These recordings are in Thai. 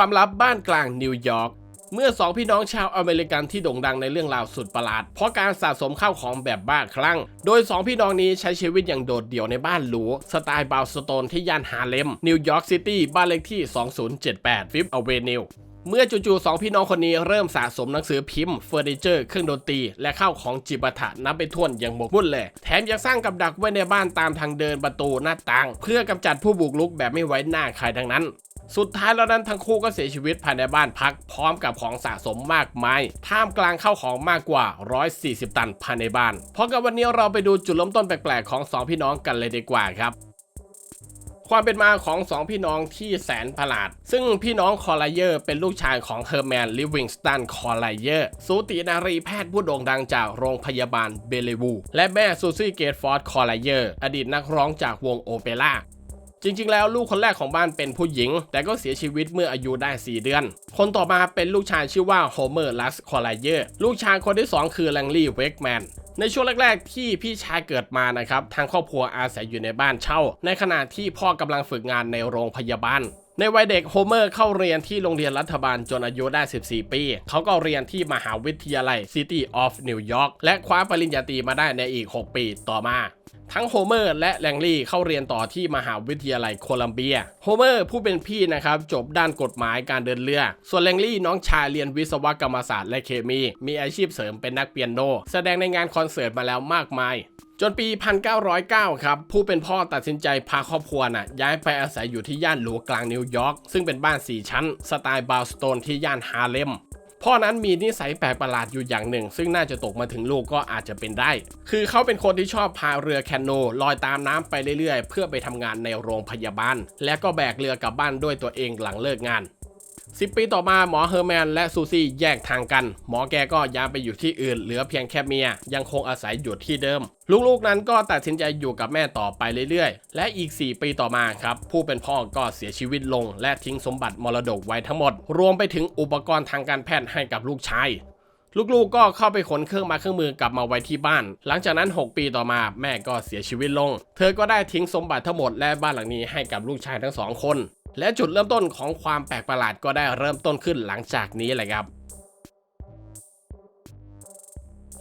ความลับบ้านกลางนิวยอร์กเมื่อสองพี่น้องชาวอเมริกันที่โด่งดังในเรื่องราวสุดประหลาด เพราะการสะสมข้าวของแบบบ้าคลั่ง โดยสองพี่น้องนี้ใช้ชีวิตอย่างโดดเดี่ยวในบ้านหรู สไตล์บาวสโตนที่ย่านฮาเลม นิวยอร์กซิตี้ บ้านเลขที่ 2078 Fifth Avenue เมื่อจู่ๆสองพี่น้องคนนี้เริ่มสะสมหนังสือพิมพ์เฟอร์นิเจอร์เครื่องดนตรี และข้าวของจิปาถะนับไปถ้วนอย่างหมกมุ่นเลย แถมยังสร้างกับดักไว้ในบ้านตามทางเดินประตูหน้าต่าง เพื่อกำจัดผู้บุกรุกแบบไม่ไว้หน้าใครทั้งนั้น สุดท้ายแล้วนั้นทั้งคู่ก็เสียชีวิตภายในบ้านพัก พร้อมกับของสะสมมากมาย ท่ามกลางเข้าของมากกว่า 140 ตันภายในบ้าน เพราะกับวันนี้เราไปดูจุดเริ่มต้นแปลกๆของสองพี่น้องกันเลยดีกว่าครับความเป็นมาของสองพี่น้องที่แสนประหลาด ซึ่งพี่น้องคอลไลเยอร์เป็นลูกชายของเฮอร์แมนลิวิงสตันคอลไลเยอร์สูตินารีแพทย์ผู้โด่งดังจากโรงพยาบาลเบเลวู และแม่ซูซี่เกตฟอร์ดคอลไลเยอร์อดีตนักร้องจากวงโอเปร่า จริง ๆ แล้วลูกคนแรกของบ้านเป็นผู้หญิง แต่ก็เสียชีวิตเมื่ออายุได้ 4 เดือน คนต่อมาเป็นลูกชายชื่อว่าโฮเมอร์ลัสคอลไลเยอร์ลูกชายคนที่ 2 คือแลงลี่เวกแมนในช่วงแรก ๆ ที่พี่ชายเกิดมานะครับทางครอบครัวอาศัยอยู่ในบ้านเช่า ในขณะที่พ่อกำลังฝึกงานในโรงพยาบาลในวัยเด็กโฮเมอร์เข้าเรียนที่โรงเรียนรัฐบาลจนอายุได้ 14 ปี เขาก็เรียนที่มหาวิทยาลัย City of New York และคว้าปริญญาตรีมาได้ในอีก 6 ปีต่อมา ทั้งโฮเมอร์และแลงลี่เข้าเรียนต่อที่มหาวิทยาลัยโคลัมเบีย โฮเมอร์ผู้เป็นพี่นะครับจบด้านกฎหมายการเดินเรือ ส่วนแลงลี่น้องชายเรียนวิศวกรรมศาสตร์และเคมี มีอาชีพเสริมเป็นนักเปียโน แสดงในงานคอนเสิร์ตมาแล้วมากมายจนปี 1909 ครับ ผู้เป็นพ่อตัดสินใจพาครอบครัวน่ะย้ายไปอาศัยอยู่ที่ย่านหลวงกลางนิวยอร์กซึ่งเป็นบ้าน 4 ชั้น สไตล์บาวสโตนที่ย่านฮาเลม พ่อนั้นมีนิสัยแปลกประหลาดอยู่อย่างหนึ่ง ซึ่งน่าจะตกมาถึงลูกก็อาจจะเป็นได้ คือเขาเป็นคนที่ชอบพาเรือแคโนลอยตามน้ำไปเรื่อยๆ เพื่อไปทำงานในโรงพยาบาล และก็แบกเรือกลับบ้านด้วยตัวเองหลังเลิกงาน 10 ปีต่อมาหมอเฮอร์แมนและซูซี่แยกทางกัน หมอแกก็ย้ายไปอยู่ที่อื่น เหลือเพียงแค่เมีย ยังคงอาศัยอยู่ที่เดิม ลูกๆนั้นก็ตัดสินใจอยู่กับแม่ต่อไปเรื่อยๆ และอีก 4 ปีต่อมาครับ ผู้เป็นพ่อก็เสียชีวิตลง และทิ้งสมบัติมรดกไว้ทั้งหมด รวมไปถึงอุปกรณ์ทางการแพทย์ให้กับลูกชายลูกๆก็เข้าไปขนเครื่องมาเครื่องมือกลับมาไว้ที่บ้าน หลังจากนั้น 6 ปีต่อมาแม่ก็เสียชีวิตลง เธอก็ได้ทิ้งสมบัติทั้งหมดและบ้านหลังนี้ให้กับลูกชายทั้งสองคน และจุดเริ่มต้นของความแปลกประหลาดก็ได้เริ่มต้นขึ้นหลังจากนี้แหละครับ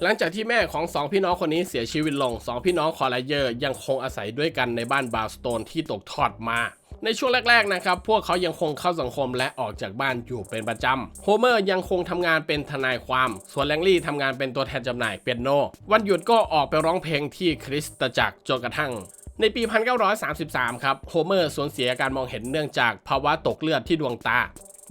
หลังจากที่แม่ของสองพี่น้องคนนี้เสียชีวิตลงสองพี่น้องคอลเยอร์ยังคงอาศัยด้วยกันในบ้านบาวสโตนที่ตกทอดมาในช่วงแรก ๆ นะครับ พวกเขายังคงเข้าสังคมและออกจากบ้านอยู่เป็นประจำ โฮเมอร์ยังคงทำงานเป็นทนายความ ส่วนแลงลี่ทำงานเป็นตัวแทนจำหน่ายเปียโน วันหยุดก็ออกไปร้องเพลงที่คริสตจักรจนกระทั่ง ในปี 1933 ครับ โฮเมอร์สูญเสียการมองเห็นเนื่องจากภาวะตกเลือดที่ดวงตา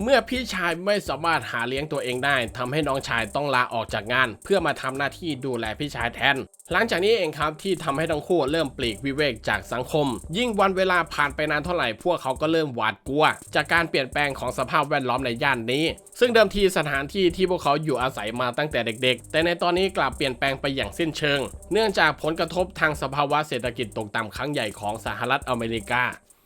เมื่อพี่ชายไม่สามารถหาเลี้ยงตัวเองได้ทำให้น้องชายต้องลาออกจากงาน เพื่อมาทำหน้าที่ดูแลพี่ชายแทน หลังจากนี้เองครับที่ทำให้ทั้งคู่เริ่มปลีกวิเวกจากสังคม ยิ่งวันเวลาผ่านไปนานเท่าไหร่พวกเขาก็เริ่มหวาดกลัว จากการเปลี่ยนแปลงของสภาพแวดล้อมในย่านนี้ ซึ่งเดิมทีสถานที่ที่พวกเขาอยู่อาศัยมาตั้งแต่เด็ก ๆ แต่ในตอนนี้กลับเปลี่ยนแปลงไปอย่างสิ้นเชิง เนื่องจากผลกระทบทางสภาวะเศรษฐกิจตกต่ำครั้งใหญ่ของสหรัฐอเมริกา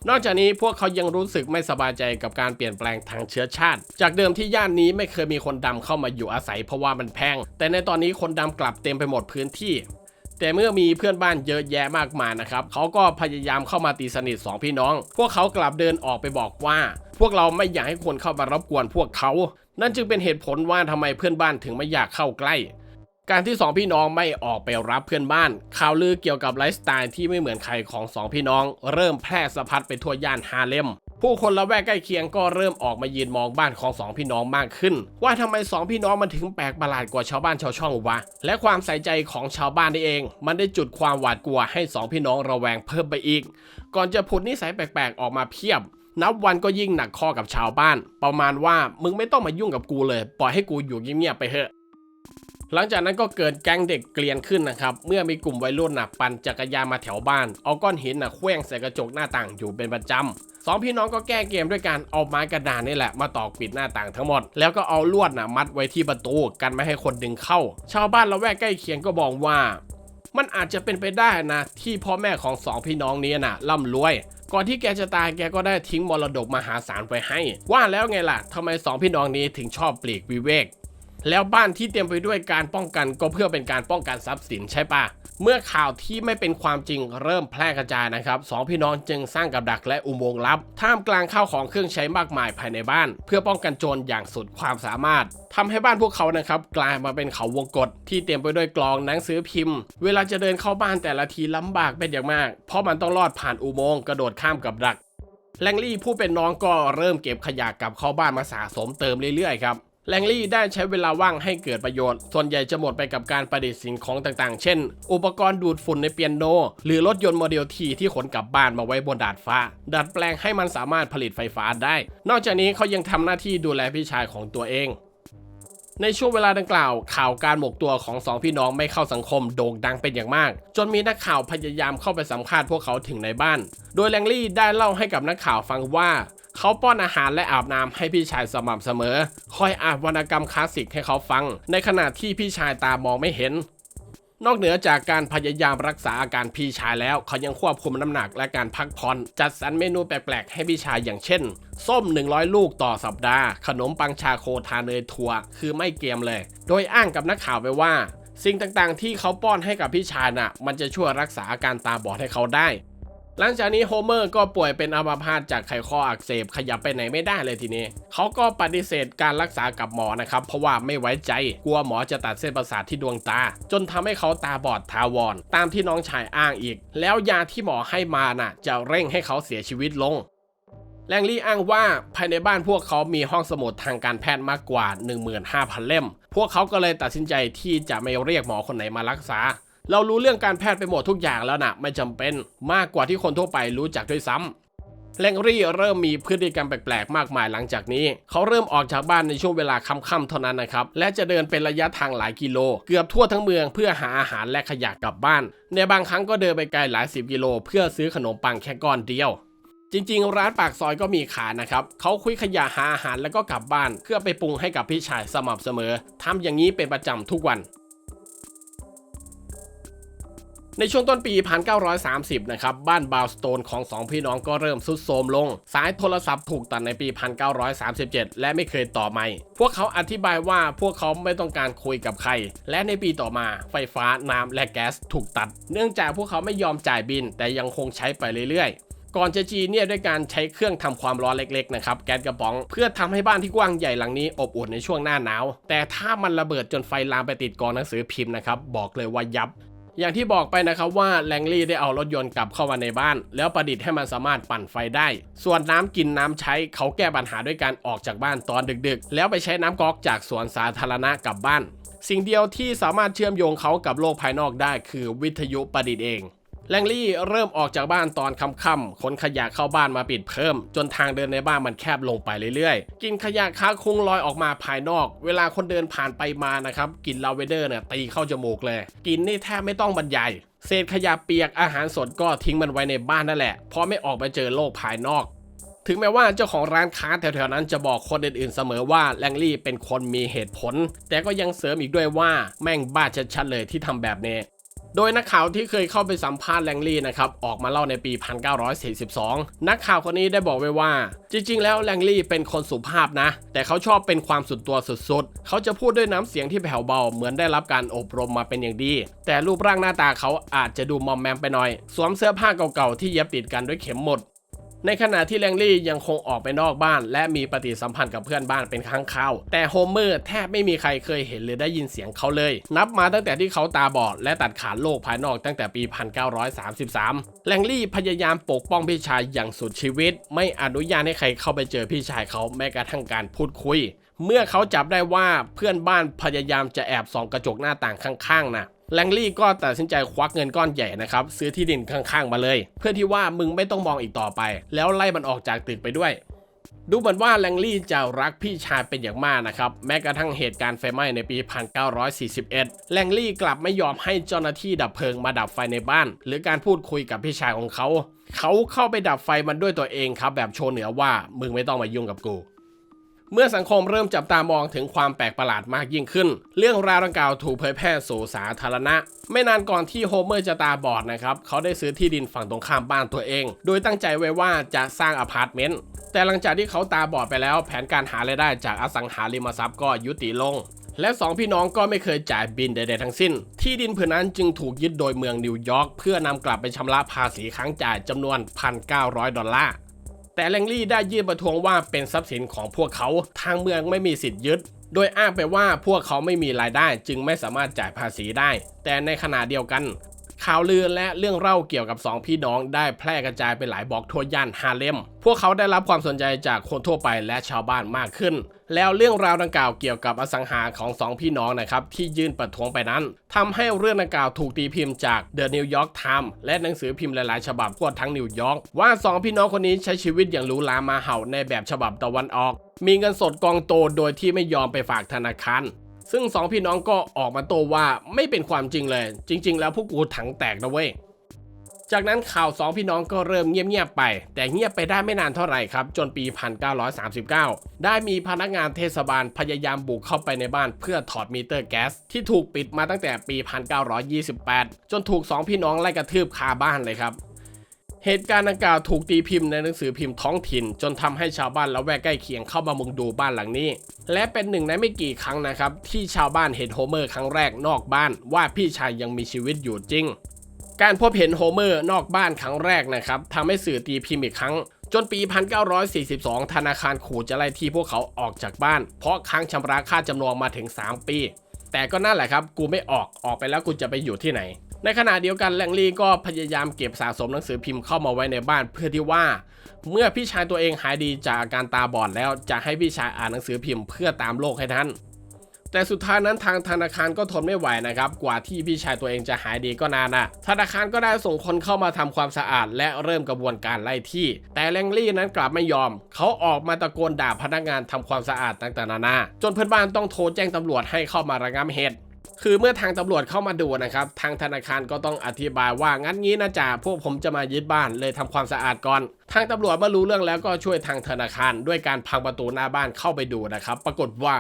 นอกจากนี้พวกเขายังรู้สึกไม่สบายใจกับการเปลี่ยนแปลงทางเชื้อชาติ จากเดิมที่ย่านนี้ไม่เคยมีคนดำเข้ามาอยู่อาศัยเพราะว่ามันแพง แต่ในตอนนี้คนดำกลับเต็มไปหมดพื้นที่ แต่เมื่อมีเพื่อนบ้านเยอะแยะมากมายนะครับเขาก็พยายามเข้ามาตีสนิทสองพี่น้อง พวกเขากลับเดินออกไปบอกว่า พวกเราไม่อยากให้คนเข้ามารบกวนพวกเขา นั่นจึงเป็นเหตุผลว่าทำไมเพื่อนบ้านถึงไม่อยากเข้าใกล้ การที่สองพี่น้องไม่ออกไปรับเพื่อนบ้านข่าวลือเกี่ยวกับไลฟ์สไตล์ที่ไม่เหมือนใครของสองพี่น้อง เริ่มแพร่สะพัดไปทั่วย่านฮาเลมผู้คนละแวกใกล้เคียงก็เริ่มออกมายืนมองบ้านของสองพี่น้องมากขึ้น ว่าทำไมสองพี่น้องมันถึงแปลกประหลาดกว่าชาวบ้านชาวช่องวะ และความใส่ใจของชาวบ้านนี่เอง มันได้จุดความหวาดกลัวให้สองพี่น้องระแวงเพิ่มไปอีก ก่อนจะผุดนิสัยแปลกๆออกมาเพียบ นับวันก็ยิ่งหนักข้อกับชาวบ้าน ประมาณว่ามึงไม่ต้องมายุ่งกับกูเลย ปล่อยให้กูอยู่เงียบๆไปเถอะ หลังจากนั้นก็เกิดแก๊งเด็กเกลียนขึ้นนะครับ เมื่อมีกลุ่มวัยรุ่นน่ะปั่นจักรยานมาแถวบ้าน เอาก้อนหินน่ะเคว้งใส่กระจกหน้าต่างอยู่เป็นประจำสองพี่น้องก็แก้เกมด้วยการเอาไม้กระดานนี่แหละมาตอกปิดหน้าต่างทั้งหมด แล้วก็เอาลวดน่ะมัดไว้ที่ประตูกันไม่ให้คนดึงเข้า ชาวบ้านละแวกใกล้เคียงก็บอกว่า มันอาจจะเป็นไปได้นะที่พ่อแม่ของสองพี่น้องนี้น่ะร่ำรวยก่อนที่แกจะตายแกก็ได้ทิ้งมรดกมหาศาลไปให้ ว่าแล้วไงล่ะทำไมสองพี่น้องนี้ถึงชอบปลีกวิเวก แล้วบ้านที่เต็มไปด้วยการป้องกันก็เพื่อเป็นการป้องกันทรัพย์สินใช่ปะเมื่อข่าวที่ไม่เป็นความจริงเริ่มแพร่กระจายนะครับสองพี่น้องจึงสร้างกับดักและอุโมงค์ลับ ท่ามกลางข้าวของเครื่องใช้มากมายภายในบ้าน เพื่อป้องกันโจรอย่างสุดความสามารถทำให้บ้านพวกเขานะครับกลายมาเป็นเขาวงกฏที่เต็มไปด้วยกลองหนังสือพิมพ์ เวลาจะเดินเข้าบ้านแต่ละทีลำบากเป็นอย่างมาก เพราะมันต้องลอดผ่านอุโมงค์กระโดดข้ามกับดักแลงลี่ผู้เป็นน้องก็เริ่มเก็บขยะกลับเข้าบ้านมาสะสมเติมเรื่อยๆครับ แลงลี่ได้ใช้เวลาว่างให้เกิดประโยชน์ ส่วนใหญ่จะหมดไปกับการประดิษฐ์สิ่งของต่างๆ เช่น อุปกรณ์ดูดฝุ่นในเปียโน หรือรถยนต์โมเดลทีที่ขนกลับบ้านมาไว้บนดาดฟ้า ดัดแปลงให้มันสามารถผลิตไฟฟ้าได้ นอกจากนี้เขายังทำหน้าที่ดูแลพี่ชายของตัวเองในช่วงเวลาดังกล่าว ข่าวการหมกตัวของสองพี่น้องไม่เข้าสังคมโด่งดังเป็นอย่างมาก จนมีนักข่าวพยายามเข้าไปสัมภาษณ์พวกเขาถึงในบ้าน โดยแลงลี่ได้เล่าให้กับนักข่าวฟังว่า เขาป้อนอาหารและอาบน้ำให้พี่ชายสม่ำเสมอ คอยอ่านวรรณกรรมคลาสสิกให้เขาฟัง ในขณะที่พี่ชายตามองไม่เห็น นอกเหนือจากการพยายามรักษาอาการพี่ชายแล้ว เขายังควบคุมน้ำหนักและการพักผ่อน จัดสรรเมนูแปลกๆ ให้พี่ชายอย่างเช่น ส้ม 100 ลูกต่อสัปดาห์ ขนมปังชาโคทาเนยถั่วคือไม่เกียมเลย โดยอ้างกับนักข่าวไปว่าสิ่งต่างๆ ที่เขาป้อนให้กับพี่ชายน่ะ มันจะช่วยรักษาอาการตาบอดให้เขาได้ หลังจากนี้โฮเมอร์ก็ป่วยเป็นอัมพาตจากไขข้ออักเสบขยับไปไหนไม่ได้เลยทีนี้เขาก็ปฏิเสธการรักษากับหมอนะครับ เพราะว่าไม่ไว้ใจกลัวหมอจะตัดเส้นประสาทที่ดวงตา จนทำให้เขาตาบอดทาวร ตามที่น้องชายอ้างอีก แล้วยาที่หมอให้มาน่ะ จะเร่งให้เขาเสียชีวิตลงแลงลี่อ้างว่าภายในบ้านพวกเขามีห้องสมุดทางการแพทย์มากกว่า 15,000 เล่ม พวกเขาก็เลยตัดสินใจที่จะไม่เรียกหมอคนไหนมารักษา เรารู้เรื่องการแพทย์ไปหมดทุกอย่างแล้วนะไม่จำเป็นมากกว่าที่คนทั่วไปรู้จักด้วยซ้ำแลงรี่เริ่มมีพฤติกรรมแปลกๆ มากมายหลังจากนี้ เขาเริ่มออกจากบ้านในช่วงเวลาค่ำๆเท่านั้นนะครับ และจะเดินเป็นระยะทางหลายกิโล เกือบทั่วทั้งเมืองเพื่อหาอาหารและขยะกลับบ้าน ในบางครั้งก็เดินไปไกลหลายสิบกิโล เพื่อซื้อขนมปังแค่ก้อนเดียว จริงๆ ร้านปากซอยก็มีขายนะครับ เขาคุยขยะหาอาหารแล้วก็กลับบ้าน เพื่อไปปรุงให้กับพี่ชายสม่ำเสมอทำอย่างนี้เป็นประจำทุกวัน ในช่วงต้นปี 1930 นะครับ บ้านบาวสโตนของสองพี่น้องก็เริ่มสุดโทรมลง สายโทรศัพท์ถูกตัดในปี 1937 และไม่เคยต่อใหม่ พวกเขาอธิบายว่าพวกเขาไม่ต้องการคุยกับใคร และในปีต่อมาไฟฟ้าน้ำและแก๊สถูกตัด เนื่องจากพวกเขาไม่ยอมจ่ายบิน แต่ยังคงใช้ไปเรื่อยๆก่อนจะจีเนี่ยด้วยการใช้เครื่องทำความร้อนเล็กๆนะครับแก๊สกระป๋อง เพื่อทำให้บ้านที่กว้างใหญ่หลังนี้อบอุ่นในช่วงหน้าหนาว แต่ถ้ามันระเบิดจนไฟลามไปติดกองหนังสือพิมพ์นะครับบอกเลยว่ายับ อย่างที่บอกไปนะครับว่าแลงลี่ได้เอารถยนต์กลับเข้ามาในบ้าน แล้วประดิษฐ์ให้มันสามารถปั่นไฟได้ ส่วนน้ำกินน้ำใช้เขาแก้ปัญหาด้วยการออกจากบ้านตอนดึกๆ แล้วไปใช้น้ำก๊อกจากสวนสาธารณะกลับบ้าน สิ่งเดียวที่สามารถเชื่อมโยงเขากับโลกภายนอกได้คือวิทยุประดิษฐ์เอง แลงลี่เริ่มออกจากบ้านตอนค่ำๆขนขยะเข้าบ้านมาปิดเพิ่ม จนทางเดินในบ้านมันแคบลงไปเรื่อยๆ กินขยะค้างคุ้งลอยออกมาภายนอก เวลาคนเดินผ่านไปมานะครับกลิ่นลาเวนเดอร์เนี่ยตีเข้าจมูกเลย กินนี่แทบไม่ต้องบรรยายเศษขยะเปียกอาหารสดก็ทิ้งมันไว้ในบ้านนั่นแหละ เพราะไม่ออกไปเจอโลกภายนอก ถึงแม้ว่าเจ้าของร้านค้าแถวๆนั้นจะบอกคนอื่นๆเสมอว่าแลงลี่เป็นคนมีเหตุผล แต่ก็ยังเสริมอีกด้วยว่าแม่งบ้าชัดๆเลยที่ทำแบบนี้ โดยนักข่าวที่เคยเข้าไปสัมภาษณ์แลงลี่นะครับออกมาเล่าในปี 1942 นักข่าวคนนี้ได้บอกไว้ว่า จริง ๆ แล้วแลงลี่เป็นคนสุภาพนะ แต่เขาชอบเป็นความสุดตัวสุดๆ เขาจะพูดด้วยน้ำเสียงที่แผ่วเบาเหมือนได้รับการอบรมมาเป็นอย่างดี แต่รูปร่างหน้าตาเขาอาจจะดูมอมแมมไปหน่อย สวมเสื้อผ้าเก่าๆที่เย็บติดกันด้วยเข็มหมด ในขณะที่แลงลี่ยังคงออกไปนอกบ้าน และมีปฏิสัมพันธ์กับเพื่อนบ้านเป็นครั้งคราวแต่โฮเมอร์แทบไม่มีใครเคยเห็นหรือได้ยินเสียงเขาเลย นับมาตั้งแต่ที่เขาตาบอด และตัดขาดโลกภายนอกตั้งแต่ปี 1933 แลงลี่พยายามปกป้องพี่ชายอย่างสุดชีวิต ไม่อนุญาตให้ใครเข้าไปเจอพี่ชายเขาแม้กระทั่งการพูดคุย เมื่อเขาจับได้ว่าเพื่อนบ้านพยายามจะแอบส่องกระจกหน้าต่างข้างๆนะ แลงลี่ก็ตัดสินใจควักเงินก้อนใหญ่นะครับซื้อที่ดินข้างๆมาเลย เพื่อที่ว่ามึงไม่ต้องมองอีกต่อไป แล้วไล่มันออกจากตึกไปด้วยดูเหมือนว่าแลงลี่จะรักพี่ชายเป็นอย่างมากนะครับ แม้กระทั่งเหตุการณ์ไฟไหม้ในปี 1941 แลงลี่กลับไม่ยอมให้เจ้าหน้าที่ดับเพลิงมาดับไฟในบ้าน หรือการพูดคุยกับพี่ชายของเขา เขาเข้าไปดับไฟมันด้วยตัวเองครับ แบบโชว์เหนือว่ามึงไม่ต้องมายุ่งกับกู เมื่อสังคมเริ่มจับตามองถึงความแปลกประหลาดมากยิ่งขึ้น เรื่องราวดังกล่าวถูกเผยแพร่สู่สาธารณะ ไม่นานก่อนที่โฮเมอร์จะตาบอดนะครับ เขาได้ซื้อที่ดินฝั่งตรงข้ามบ้านตัวเอง โดยตั้งใจไว้ว่าจะสร้างอพาร์ตเมนต์ แต่หลังจากที่เขาตาบอดไปแล้ว แผนการหารายได้จากอสังหาริมทรัพย์ก็ยุติลง และสองพี่น้องก็ไม่เคยจ่ายบินใดๆทั้งสิ้น ที่ดินผืนนั้นจึงถูกยึดโดยเมืองนิวยอร์กเพื่อนำกลับไปชำระภาษีค้างจ่ายจำนวน 1,900 ดอลลาร์ แต่แลงลี่ได้ยื่นประท้วงว่าเป็นทรัพย์สินของพวกเขาทางเมืองไม่มีสิทธิ์ยึด โดยอ้างไปว่าพวกเขาไม่มีรายได้จึงไม่สามารถจ่ายภาษีได้ แต่ในขณะเดียวกัน ข่าวลือและเรื่องเล่าเกี่ยวกับสองพี่น้องได้แพร่กระจายไปหลายบอกทั่วย่านฮาเลม พวกเขาได้รับความสนใจจากคนทั่วไปและชาวบ้านมากขึ้น แล้วเรื่องราวดังกล่าวเกี่ยวกับอสังหาของสองพี่น้องนะครับที่ยื่นประท้วงไปนั้นทำให้เรื่องดังกล่าวถูกตีพิมพ์จาก The New York Times และหนังสือพิมพ์หลายๆ ฉบับทั่วทั้งนิวยอร์กว่าสองพี่น้องคนนี้ใช้ชีวิตอย่างหรูหรามาเห่าในแบบฉบับตะวันออก มีเงินสดกองโตโดยที่ไม่ยอมไปฝากธนาคาร ซึ่งสองพี่น้องก็ออกมาโต้ว่าไม่เป็นความจริงเลย จริง ๆ แล้วพวกกูถังแตกนะเว้ยจากนั้นข่าวสองพี่น้องก็เริ่มเงียบๆไป แต่เงียบไปได้ไม่นานเท่าไหร่ครับ จนปี 1939 ได้มีพนักงานเทศบาลพยายามบุกเข้าไปในบ้านเพื่อถอดมิเตอร์แก๊ส ที่ถูกปิดมาตั้งแต่ปี 1928 จนถูกสองพี่น้องไล่กระทืบคาบ้านเลยครับ เหตุการณ์ดังกล่าวถูกตีพิมพ์ในหนังสือพิมพ์ท้องถิ่น จนทำให้ชาวบ้านละแวกใกล้เคียงเข้ามามุงดูบ้านหลังนี้ และเป็นหนึ่งในไม่กี่ครั้งนะครับ ที่ชาวบ้านเห็นโฮเมอร์ครั้งแรกนอกบ้านว่าพี่ชายยังมีชีวิตอยู่จริง การพบเห็นโฮเมอร์นอกบ้านครั้งแรกนะครับทำให้สื่อตีพิมพ์อีกครั้ง จนปี 1942 ธนาคารขู่จะไล่ที่พวกเขาออกจากบ้าน เพราะค้างชำระค่าจำนองมาถึง 3 ปี แต่ก็นั่นแหละครับ กูไม่ออกออกไปแล้วกูจะไปอยู่ที่ไหน ในขณะเดียวกันแลงลีก็พยายามเก็บสะสมหนังสือพิมพ์เข้ามาไว้ในบ้านเพื่อที่ว่า เมื่อพี่ชายตัวเองหายดีจากอาการตาบอดแล้วจะให้พี่ชายอ่านหนังสือพิมพ์เพื่อตามโลกให้ท่านแต่สุดท้ายนั้นทางธนาคารก็ทนไม่ไหวนะครับ กว่าที่พี่ชายตัวเองจะหายดีก็นานนะธนาคารก็ได้ส่งคนเข้ามาทำความสะอาด และเริ่มกระบวนการไล่ที่ แต่แลงลี่นั้นกลับไม่ยอม เขาออกมาตะโกนด่าพนักงานทำความสะอาดต่างๆนานา จนเพื่อนบ้านต้องโทรแจ้งตำรวจให้เข้ามาระงับเหตุ คือเมื่อทางตำรวจเข้ามาดูนะครับ ทางธนาคารก็ต้องอธิบายว่างั้นงี้นะจ๊ะพวกผมจะมายึดบ้านเลยทำความสะอาดก่อน ทางตำรวจเมื่อรู้เรื่องแล้วก็ช่วยทางธนาคาร ด้วยการพังประตูหน้าบ้านเข้าไปดูนะครับ ปรากฏว่า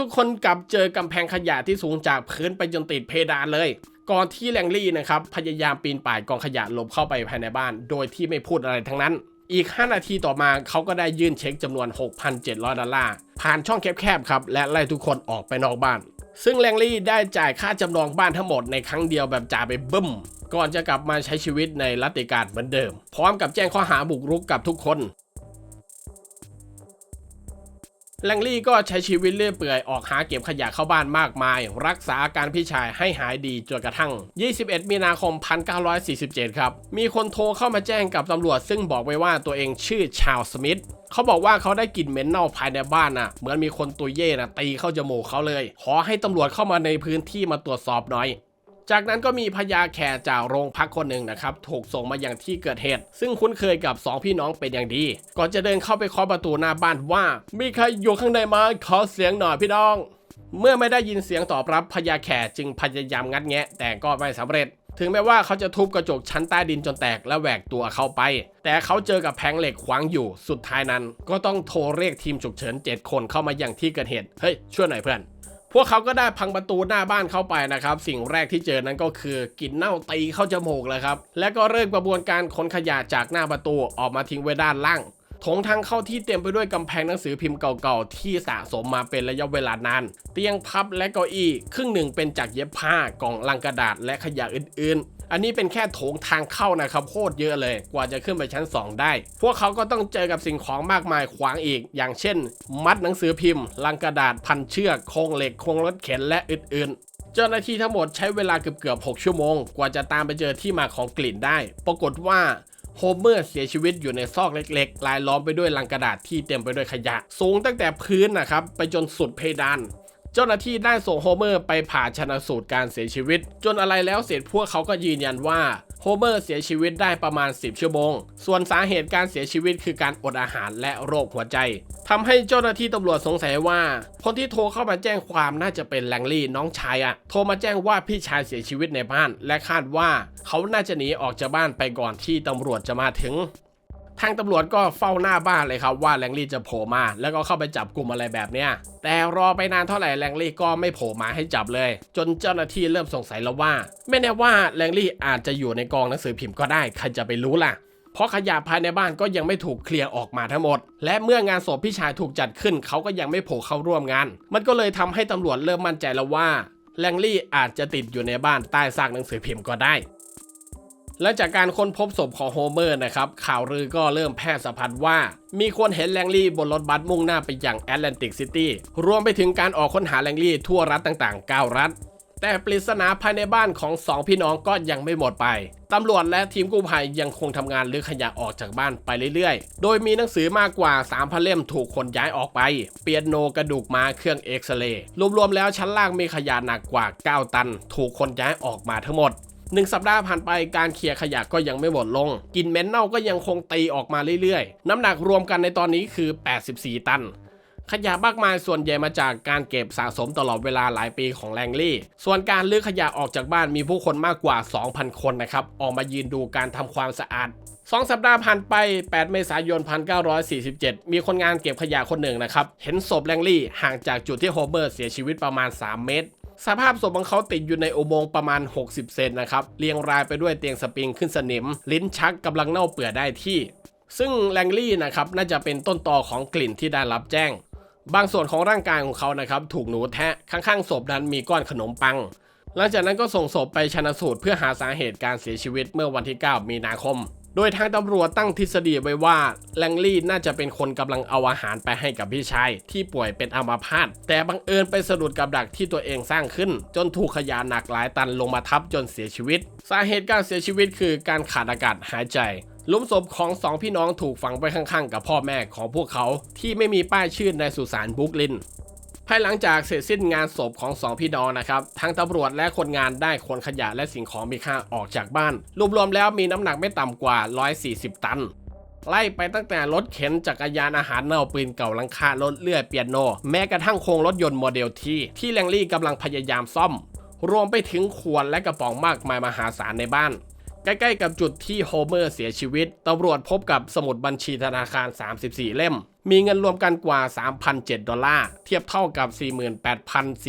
ทุกๆ คนกลับเจอกำแพงขยะที่สูงจากพื้นไปจนติดเพดานเลย ก่อนที่แลงลี่นะครับพยายามปีนป่ายกองขยะหลบเข้าไปภายในบ้าน โดยที่ไม่พูดอะไรทั้งนั้นอีก 5 นาทีต่อมาเขาก็ได้ยื่นเช็คจำนวน 6,700 ดอลลาร์ ผ่านช่องแคบๆครับ และไล่ทุกคนออกไปนอกบ้าน ซึ่งแรงลี่ได้จ่ายค่าจำนองบ้านทั้งหมดในครั้งเดียวแบบจ่ายไปบึ้ม ก่อนจะกลับมาใช้ชีวิตในรัตติการเหมือนเดิม พร้อมกับแจ้งข้อหาบุกรุกกับทุกคน แลงลี่ก็ใช้ชีวิตเรื่อยเปื่อยออกหาเก็บขยะเข้าบ้านมากมาย รักษาอาการพี่ชายให้หายดีจนกระทั่ง 21 มีนาคม 1947 ครับ มีคนโทรเข้ามาแจ้งกับตำรวจซึ่งบอกไว้ว่าตัวเองชื่อชาวสมิธเขาบอกว่าเขาได้กลิ่นเหม็นเน่าภายในบ้านน่ะ เหมือนมีคนตัวเย่น่ะตีเข้าจมูกเขาเลย ขอให้ตำรวจเข้ามาในพื้นที่มาตรวจสอบหน่อย จากนั้นก็มีพญาแขจากโรงพักคนหนึ่งนะครับถูกส่งมาอย่างที่เกิดเหตุ ซึ่งคุ้นเคยกับสองพี่น้องเป็นอย่างดี ก่อนจะเดินเข้าไปเคาะประตูหน้าบ้านว่า มีใครอยู่ข้างในไหมาขอเสียงหน่อยพี่น้อง เมื่อไม่ได้ยินเสียงตอบรับพญาแขจึงพยายามงัดแงะ แต่ก็ไม่สำเร็จ ถึงแม้ว่าเขาจะทุบกระจกชั้นใต้ดินจนแตกและแหวกตัวเข้าไป แต่เขาเจอกับแผงเหล็กขวางอยู่สุดท้ายนั้น ก็ต้องโทรเรียกทีมฉุกเฉิน 7 คนเข้ามาอย่างที่เกิดเหตุเฮ้ยช่วยหน่อยเพื่อน พวกเขาก็ได้พังประตูหน้าบ้านเข้าไปนะครับ สิ่งแรกที่เจอนั้นก็คือกลิ่นเน่าตีเข้าจมูกเลยครับ และก็เริ่มกระบวนการขนขยะจากหน้าประตูออกมาทิ้งไว้ด้านล่างถงทางเข้าที่เต็มไปด้วยกำแพงหนังสือพิมพ์เก่าๆ ที่สะสมมาเป็นระยะเวลานาน เตียงพับและเก้าอี้ครึ่งหนึ่งเป็นจากเย็บผ้ากล่องลังกระดาษและขยะอื่นๆ อันนี้เป็นแค่โถงทางเข้านะครับโคตรเยอะเลย กว่าจะขึ้นไปชั้น 2 ได้ พวกเขาก็ต้องเจอกับสิ่งของมากมายขวางอีก อย่างเช่น มัดหนังสือพิมพ์ ลังกระดาษพันเชือกโครงเหล็กโครงรถเข็นและอื่นๆ เจ้าหน้าที่ทั้งหมดใช้เวลาเกือบๆ6ชั่วโมง กว่าจะตามไปเจอที่มาของกลิ่นได้ ปรากฏว่าโฮเมอร์เสียชีวิตอยู่ในซอกเล็กๆ ลายล้อมไปด้วยลังกระดาษที่เต็มไปด้วยขยะ สูงตั้งแต่พื้นนะครับ ไปจนสุดเพดาน เจ้าหน้าที่ได้ส่งโฮเมอร์ไปผ่าชนะสูตรการเสียชีวิต จนอะไรแล้วเสร็จพวกเขาก็ยืนยันว่าโฮเมอร์เสียชีวิตได้ประมาณ 10 ชั่วโมง ส่วนสาเหตุการเสียชีวิตคือการอดอาหารและโรคหัวใจทำให้เจ้าหน้าที่ตำรวจสงสัยว่า คนที่โทรเข้ามาแจ้งความน่าจะเป็นแลงลี่น้องชายอะโทรมาแจ้งว่าพี่ชายเสียชีวิตในบ้าน และคาดว่าเขาน่าจะหนีออกจากบ้านไปก่อนที่ตำรวจจะมาถึง ทางตำรวจก็เฝ้าหน้าบ้านเลยครับว่าแลงลี่จะโผล่มา แล้วก็เข้าไปจับกลุ่มอะไรแบบเนี้ยแต่รอไปนานเท่าไหร่แลงลี่ก็ไม่โผล่มาให้จับเลย จนเจ้าหน้าที่เริ่มสงสัยแล้วว่า ไม่แน่ว่าแลงลี่อาจจะอยู่ในกองหนังสือพิมพ์ก็ได้ใครจะไปรู้ล่ะเพราะขยะภายในบ้านก็ยังไม่ถูกเคลียร์ออกมาทั้งหมด และเมื่องานศพพี่ชายถูกจัดขึ้นเขาก็ยังไม่โผล่เข้าร่วมงาน มันก็เลยทำให้ตำรวจเริ่มมั่นใจแล้วว่าแลงลี่อาจจะติดอยู่ในบ้านใต้ซากหนังสือพิมพ์ก็ได้ และจากการค้นพบศพของโฮเมอร์นะครับ ข่าวลือก็เริ่มแพร่สะพัดว่า มีคนเห็นแลงลี่บนรถบัสมุ่งหน้าไปยังแอตแลนติกซิตี้รวมไปถึงการออกค้นหาแลงลี่ทั่วรัฐต่างๆ 9 รัฐ แต่ปริศนาภายในบ้านของสองพี่น้องก็ยังไม่หมดไปตำรวจและทีมกู้ภัยยังคงทำงานลื้อขยะออกจากบ้านไปเรื่อยๆ โดยมีหนังสือมากกว่า3พันเล่มถูกคนย้ายออกไป เปียโนกระดูกมาเครื่องเอ็กซเรย์รวมๆแล้วชั้นล่างมีขยะหนักกว่า 9 ตัน ถูกคนย้ายออกมาทั้งหมด หนึ่งสัปดาห์ผ่านไปการเคลียร์ขยะก็ยังไม่หมดลงกลิ่นเหม็นเน่าก็ยังคงตีออกมาเรื่อยๆ น้ำหนักรวมกันในตอนนี้คือ 84 ตันขยะมากมายส่วนใหญ่มาจากการเก็บสะสมตลอดเวลาหลายปีของแรงลี่ ส่วนการลื้อขยะออกจากบ้านมีผู้คนมากกว่า 2,000 คนนะครับ ออกมายืนดูการทำความสะอาดสองสัปดาห์ผ่านไป 8 เมษายน 1947 มีคนงานเก็บขยะคนหนึ่งนะครับ เห็นศพแรงลี่ห่างจากจุดที่โฮเบอร์เสียชีวิตประมาณ 3 เมตร สภาพศพของเขาติดอยู่ในอุโมงค์ประมาณ 60 เซนนะครับ เรียงรายไปด้วยเตียงสปริงขึ้นสนิม ลิ้นชักกำลังเน่าเปื่อยได้ที่ ซึ่งแรงลี่นะครับน่าจะเป็นต้นตอของกลิ่นที่ได้รับแจ้ง บางส่วนของร่างกายของเขานะครับถูกหนูแทะข้างๆศพนั้นมีก้อนขนมปังหลังจากนั้นก็ส่งศพไปชนะสูตรเพื่อหาสาเหตุการเสียชีวิตเมื่อวันที่ 9 มีนาคม โดยทางตำรวจตั้งทฤษฎีไว้ว่าแลงลี่น่าจะเป็นคนกำลังเอาอาหารไปให้กับพี่ชายที่ป่วยเป็นอัมาพาตแต่บังเอิญไปสะดุดกับดักที่ตัวเองสร้างขึ้น จนถูกขยะหนักหลายตันลงมาทับจนเสียชีวิต สาเหตุการเสียชีวิตคือการขาดอากาศหายใจลุมศพของสองพี่น้องถูกฝังไว้ข้างๆ กับพ่อแม่ของพวกเขา ที่ไม่มีป้ายชื่อในสุสานบุกลิน ภายหลังจากเสร็จสิ้นงานศพของสองพี่น้องนะครับทางตำรวจและคนงานได้ขนขยะและสิ่งของมีค่าออกจากบ้าน รวมๆแล้วมีน้ำหนักไม่ต่ำกว่า 140 ตัน ไล่ไปตั้งแต่รถเข็นจักรยานอาหารเน่าปืนเก่าลังคารถเลื่อยเปียโน แม้กระทั่งโครงรถยนต์โมเดลทีที่แลงลี่กำลังพยายามซ่อม รวมไปถึงขวดและกระป๋องมากมายมหาศาลในบ้าน ใกล้ๆกับจุดที่โฮเมอร์เสียชีวิตตำรวจพบกับสมุดบัญชีธนาคาร 34 เล่ม มีเงินรวมกันกว่า 3,007 ดอลลาร์ เทียบเท่ากับ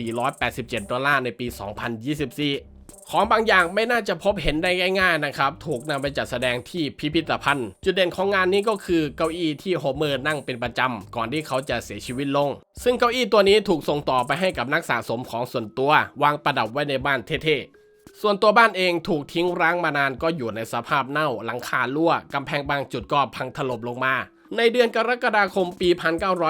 48,487 ดอลลาร์ในปี 2024ของบางอย่างไม่น่าจะพบเห็นได้ง่าย ๆนะครับ ถูกนำไปจัดแสดงที่พิพิธภัณฑ์ จุดเด่นของงานนี้ก็คือเก้าอี้ที่โฮเมอร์นั่งเป็นประจำก่อนที่เขาจะเสียชีวิตลง ซึ่งเก้าอี้ตัวนี้ถูกส่งต่อไปให้กับนักสะสมของส่วนตัว วางประดับไว้ในบ้านเท่ๆ ส่วนตัวบ้านเองถูกทิ้งร้างมานานก็อยู่ในสภาพเน่าหลังคารั่วกำแพงบางจุดก็พังถล่มลงมา ในเดือนกรกฎาคมปี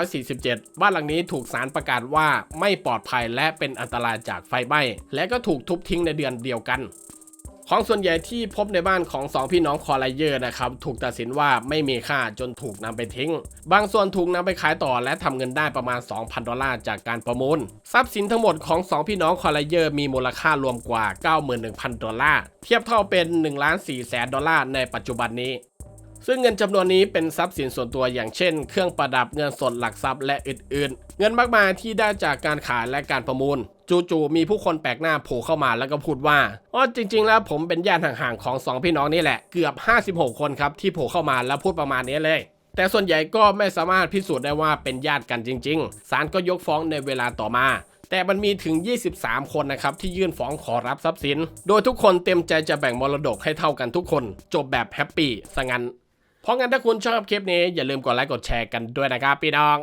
1947 บ้านหลังนี้ถูกศาลประกาศว่าไม่ปลอดภัยและเป็นอันตรายจากไฟไหม้และก็ถูกทุบทิ้งในเดือนเดียวกัน ของส่วนใหญ่ที่พบในบ้านของสองพี่น้องคอไลเยอร์นะครับถูกตัดสินว่าไม่มีค่าจนถูกนำไปทิ้ง บางส่วนถูกนำไปขายต่อและทำเงินได้ประมาณ 2,000 ดอลลาร์จากการประมูล ทรัพย์สินทั้งหมดของสองพี่น้องคอไลเยอร์มีมูลค่ารวมกว่า 91,000 ดอลลาร์ เทียบเท่าเป็น1ล้าน4แสนดอลลาร์ในปัจจุบันนี้ ซึ่งเงินจำนวนนี้เป็นทรัพย์สินส่วนตัวอย่างเช่น เครื่องประดับเงินสดหลักทรัพย์และอื่นๆ เงินมากมายที่ได้จากการขายและการประมูลจู่ๆมีผู้คนแปลกหน้าโผล่เข้ามาแล้วก็พูดว่าอ๋อจริง ๆ แล้วผมเป็นญาติห่างๆของสองพี่น้องนี่แหละเกือบ 56 คนครับที่โผล่เข้ามาแล้วพูดประมาณนี้เลย แต่ส่วนใหญ่ก็ไม่สามารถพิสูจน์ได้ว่าเป็นญาติกันจริง ๆ ศาลก็ยกฟ้องในเวลาต่อมาแต่มันมีถึง 23 คนนะครับที่ยื่นฟ้องขอรับทรัพย์สิน โดยทุกคนเต็มใจจะแบ่งมรดกให้เท่ากันทุกคน จบแบบแฮปปี้ซะงั้น เพราะงั้นถ้าคุณชอบคลิปนี้อย่าลืมกดไลค์กดแชร์กันด้วยนะครับพี่น้อง